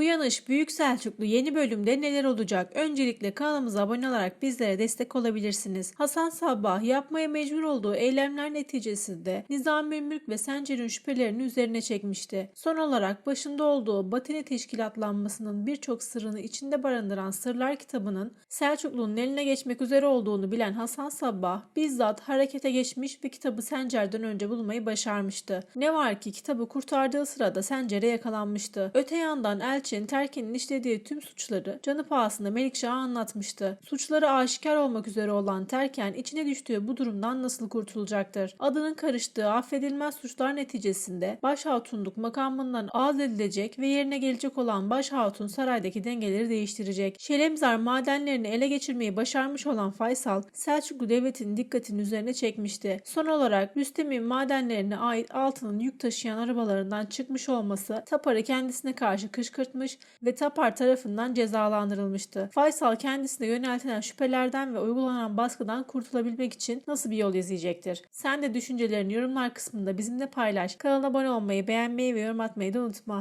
Uyanış Büyük Selçuklu yeni bölümde neler olacak? Öncelikle kanalımıza abone olarak bizlere destek olabilirsiniz. Hasan Sabbah yapmaya mecbur olduğu eylemler neticesinde Nizami Mülk ve Sencer'in şüphelerini üzerine çekmişti. Son olarak başında olduğu Batini teşkilatlanmasının birçok sırrını içinde barındıran Sırlar kitabının Selçuklu'nun eline geçmek üzere olduğunu bilen Hasan Sabbah bizzat harekete geçmiş ve kitabı Sencer'den önce bulmayı başarmıştı. Ne var ki kitabı kurtardığı sırada Sencer'e yakalanmıştı. Öte yandan Elçin Terkin'in işlediği tüm suçları canı pahasına Melikşah'a anlatmıştı. Suçları aşikar olmak üzere olan Terken içine düştüğü bu durumdan nasıl kurtulacaktır? Adının karıştığı affedilmez suçlar neticesinde Başhatunluk makamından azat edilecek ve yerine gelecek olan Başhatun saraydaki dengeleri değiştirecek. Şelemzar madenlerini ele geçirmeyi başarmış olan Faysal, Selçuklu devletinin dikkatini üzerine çekmişti. Son olarak Rüstem'in madenlerine ait altının yük taşıyan arabalarından çıkmış olması Tapar'ı kendisine karşı kışkırtmış ve Tapar tarafından cezalandırılmıştı. Faysal kendisine yöneltilen şüphelerden ve uygulanan baskıdan kurtulabilmek için nasıl bir yol izleyecektir? Sen de düşüncelerini yorumlar kısmında bizimle paylaş. Kanala abone olmayı, beğenmeyi ve yorum atmayı da unutma.